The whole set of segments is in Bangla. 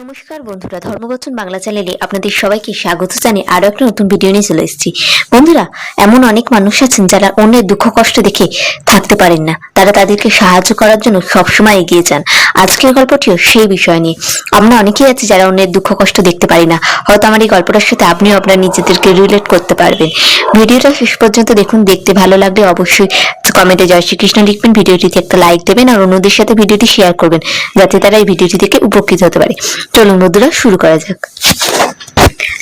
নমস্কার বন্ধুরা ধর্মগঠন বাংলা চ্যানেলে আপনাদের সবাইকে স্বাগত জানিয়ে আরও একটা নতুন ভিডিও নিয়ে চলে এসেছি। বন্ধুরা, এমন অনেক মানুষ আছেন যারা অন্যের দুঃখ কষ্ট দেখে থাকতে পারেন না। তারা তাদেরকে সাহায্য করার জন্য সবসময় এগিয়ে যান। আজকের গল্পটিও সেই বিষয় নিয়ে। আমরা অনেকেই আছি যারা অন্যের দুঃখ কষ্ট দেখতে পারি না। হয়তো আমার এই গল্পটার সাথে আপনিও আপনার নিজেদেরকে রিলেট করতে পারবেন। ভিডিওটা শেষ পর্যন্ত দেখুন। দেখতে ভালো লাগলে অবশ্যই কমেন্টে জয় শ্রীকৃষ্ণ লিখবেন। ভিডিওটিতে একটা লাইক দেবেন আর অন্যদের সাথে ভিডিওটি শেয়ার করবেন। যাতে তারা এই ভিডিওটি থেকে উপকৃত হতে পারে। চলুন বন্ধুরা, শুরু করা যাক।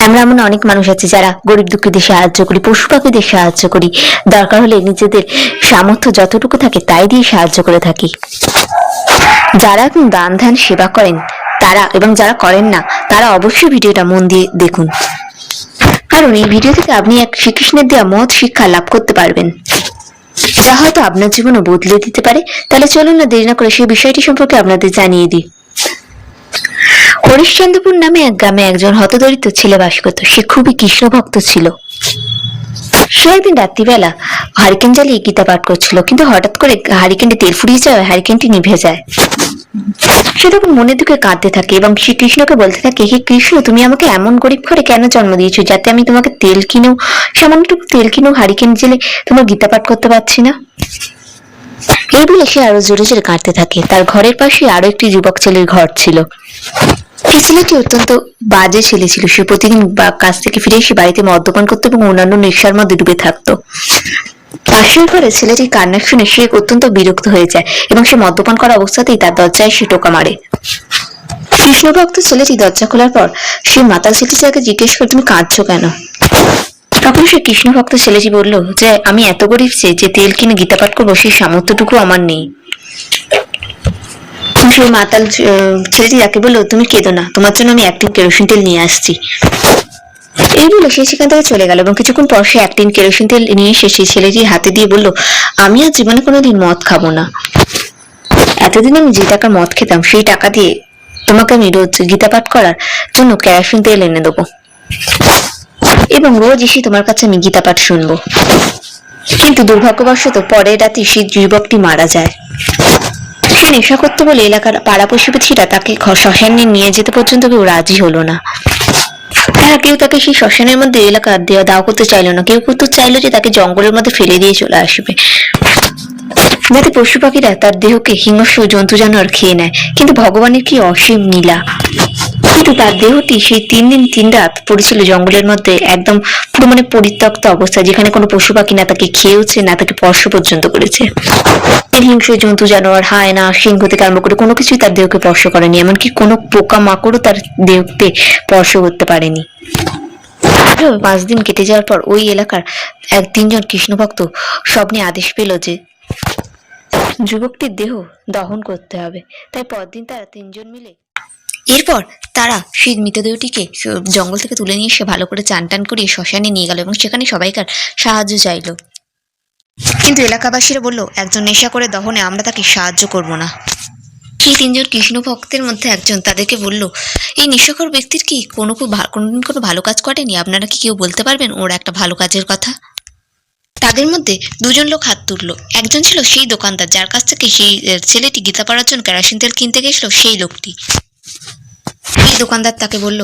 আমরা এমন অনেক মানুষ আছে যারা গরিব দুঃখীদের সাহায্য করি, পশু পাখিদের সাহায্য করি। দরকার হলে নিজেদের সামর্থ্য যতটুকু থাকে তাই দিয়ে সাহায্য করে থাকি। যারা এখন দান ধ্যান সেবা করেন, তারা এবং যারা করেন না, তারা অবশ্যই ভিডিওটা মন দিয়ে দেখুন। কারণ এই ভিডিও থেকে আপনি এক শ্রীকৃষ্ণের দেওয়া মহৎ শিক্ষা লাভ করতে পারবেন। যা হয়তো আপনার জীবনও বদলে দিতে পারে। তাহলে চলুন না দেরি না করে সেই বিষয়টি সম্পর্কে আপনাদের জানিয়ে দিই। হরিশ্চন্দ্রপুর নামে এক গ্রামে একজন হতদরিদ্র ছেলে বাস করত। সে খুবই কৃষ্ণ ভক্ত ছিল। সে একদিন রাত্রিবেলা হারিকেন জ্বালিয়ে গীতা পাঠ করছিল, কিন্তু হঠাৎ করে হারিকেনটি তেল ফুরিয়ে যাওয়ায় হারিকেনটি নিভে যায়। সে তখন মনে দুঃখে কাঁদতে থাকে এবং শ্রী কৃষ্ণকে বলতে থাকে, হে কৃষ্ণ, তুমি আমাকে এমন গরিব ঘরে কেন জন্ম দিয়েছ যাতে আমি তোমাকে তেল কিনেও সামান্যটুকু তেল কিনেও হারিকেন জেলে তোমার গীতা পাঠ করতে পারছি না? এই বলে সে আরও জোরে জোরে কাঁদতে থাকে। তার ঘরের পাশে আরও একটি যুবক ছেলের ঘর ছিল। এই ছেলেটি অত্যন্ত বাজে ছেলে ছিল। সে প্রতিদিন কাজ থেকে ফিরে এসে বাড়িতে মদ্যপান করতো এবং অন্যান্য নেশার মধ্যে ডুবে থাকতো। পাশের ঘরে ছেলেটির কান্না শুনে সে অত্যন্ত বিরক্ত হয়ে যায় এবং সে মদ্যপান করা অবস্থাতেই তার দরজায় সে টোকা মারে। কৃষ্ণভক্ত ছেলেটি দরজা খোলার পর সে মাতাল ছেলেটিকে জিজ্ঞেস করে, তুমি কাঁদছো কেন? তখন সে কৃষ্ণ ভক্ত ছেলেটি বলল, যে, আমি এত গরিব যে তেল কিনে গীতা পাঠ করব, সেই সামর্থ্যটুকু আমার নেই। সেই মাতাল ছেলেটি তাকে বলল, তুমি কেঁদো না, তোমার জন্য আমি একটি কেরোসিন তেল নিয়ে আসছি। এই বলে সে সেখান থেকে চলে গেল এবং কিছুক্ষণ পর সে একদিন কেরোসিন তেল নিয়ে এসে সেই ছেলেটির হাতে দিয়ে বলল, আমি আর জীবনে কোনোদিন মদ খাব না। এতদিন আমি যে টাকা মদ খেতাম, সেই টাকা দিয়ে তোমাকে আমি রোজ গীতা পাঠ করার জন্য কেরোসিন তেল এনে দেবো। এবং রোজ এসে তোমার কাছে আমি গীতা পাঠ শুনব। কিন্তু দুর্ভাগ্যবশত পরের রাতে সেই যুবকটি মারা যায়। সে নেশা করতে বলে এলাকার পাড়া প্রতিবেশীরা তাকে শ্মশানে নিয়ে যেতে পর্যন্ত কেউ রাজি হলো না। হ্যাঁ কেউ তাকে সেই শ্মশানের মধ্যে এলাকা দেওয়া দাও করতে চাইলো না। কেউ কিন্তু চাইলো যে তাকে জঙ্গলের মধ্যে ফেলে দিয়ে চলে আসবে। যাতে পশু পাখিরা তার দেহকে হিংস্র জন্তু জানোয়ার খেয়ে নেয়। কিন্তু ভগবানের কি অসীম নীলা কিন্তু তার দেহটি সেই তিন দিন, তিন রাত পড়েছিল জঙ্গলের মধ্যে একদম পুরো মানে পরিত্যক্ত অবস্থা যেখানে কোনো পশু পাখি না তাকে খেয়েওছে, না তাকে স্পর্শ পর্যন্ত করেছে। হিংস্র জন্তু, জানোয়ার হায়না সিংহ থেকে আরম্ভ করে কোনো কিছুই তার দেহকে স্পর্শ করেনি, এমনকি কোনো পোকা মাকড়ও তার দেহকে স্পর্শ করতে পারেনি। পাঁচ দিন কেটে যাওয়ার পর ওই এলাকার এক তিনজন কৃষ্ণভক্ত স্বপ্নে আদেশ পেল যে যুবকটির দেহ দহন করতে হবে। তাই পরদিন তারা তিনজন মিলে এরপর তারা সেই মৃতদেহটিকে জঙ্গল থেকে তুলে নিয়ে এসে ভালো করে চান টান করিয়ে শ্মশানে নিয়ে গেল এবং সেখানে সবাইকার সাহায্য চাইলো। কিন্তু এলাকাবাসীরা বলল, একজন নেশা করে দহনে আমরা তাকে সাহায্য করব না। সেই তিনজন কৃষ্ণ ভক্তের মধ্যে একজন তাদেরকে বলল, এই নেশাখোর ব্যক্তির কি কোনো কোনোদিন কোনো ভালো কাজ করেনি? আপনারা কি কেউ বলতে পারবেন ওর একটা ভালো কাজের কথা? তাদের মধ্যে দুজন লোক হাত তুললো। একজন ছিল সেই দোকানদার, যার কাছ থেকে সেই ছেলেটি গীতা পড়ার জন্য কেরাসিন তেল কিনতে গেছিল, সেই লোকটি। এই দোকানদার তাকে বলল,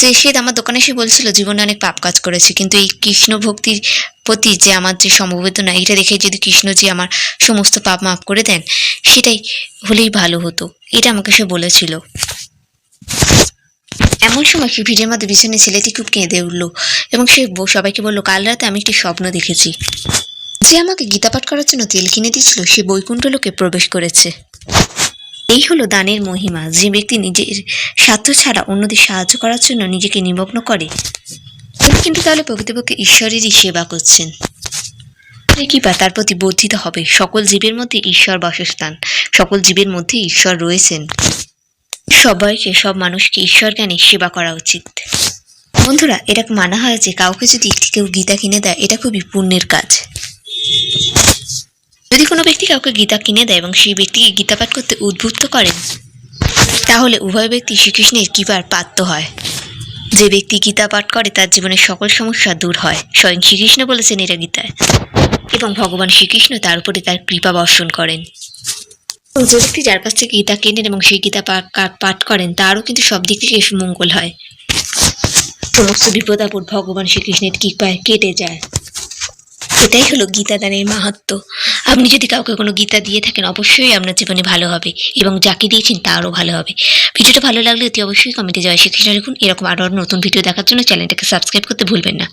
যে সে আমার দোকানে এসে বলছিল, জীবনে অনেক পাপ কাজ করেছে, কিন্তু এই কৃষ্ণ ভক্তির প্রতি যে আমার যে সমবেদনা এটা দেখে যদি কৃষ্ণজি আমার সমস্ত পাপ মাফ করে দেন, সেটাই হলেই ভালো হতো। এটা আমাকে সে বলেছিল। এমন সময় সে ভিড়ের মধ্যে বিছানে ছেলেটি খুব কেঁদে উঠল এবং সে সবাইকে বলল, কাল রাতে আমি একটি স্বপ্ন দেখেছি। যে আমাকে গীতা পাঠ করার জন্য তেল কিনে দিয়েছিল, সে বৈকুণ্ঠ লোকে প্রবেশ করেছে। এই হলো দানের মহিমা। যে ব্যক্তি নিজের স্বার্থ ছাড়া অন্যদের সাহায্য করার জন্য নিজেকে নিমগ্ন করে, তিনি কিন্তু তাহলে প্রকৃতপক্ষে ঈশ্বরেরই সেবা করছেন। তাহলে কি পা তার প্রতি বর্ধিত হবে? সকল জীবের মধ্যে ঈশ্বর বাসস্থান, সকল জীবের মধ্যে ঈশ্বর রয়েছেন। সবাইকে, সব মানুষকে ঈশ্বর জ্ঞানে সেবা করা উচিত। বন্ধুরা এটা মানা হয় যে কাউকে যদি কেউ গীতা কিনে দেয়, এটা খুবই পুণ্যের কাজ। কোনো ব্যক্তি কাউকে গীতা কিনে দেয় এবং সেই ব্যক্তিকে গীতা পাঠ করতে উদ্বুদ্ধ করেন, তাহলে উভয় ব্যক্তি শ্রীকৃষ্ণের কৃপার পাত্র হয়। যে ব্যক্তি গীতা পাঠ করে, তার জীবনের সকল সমস্যা দূর হয়। স্বয়ং শ্রীকৃষ্ণ বলেছেন এটা গীতায়। এবং ভগবান শ্রীকৃষ্ণ তার উপরে তার কৃপা বর্ষণ করেন। যে ব্যক্তি যার কাছ থেকে গীতা কেনেন এবং সেই গীতা পাঠ করেন, তারও কিন্তু সব দিক থেকে মঙ্গল হয়। সমস্ত বিপদ ভগবান শ্রীকৃষ্ণের কৃপায় কেটে যায়। এটাই হলো গীতা দানের মাহাত্ম। আপনি যদি কাউকে কোনো গীতা দিয়ে থাকেন, অবশ্যই আপনার জীবনে ভালো হবে এবং যাকে দিয়েছেন তারও ভালো হবে। ভিডিওটা ভালো লাগলে অতি অবশ্যই কমেন্টে জয় শ্রীকৃষ্ণ লিখুন। এরকম আরও নতুন ভিডিও দেখার জন্য চ্যানেলটাকে সাবস্ক্রাইব করতে ভুলবেন না।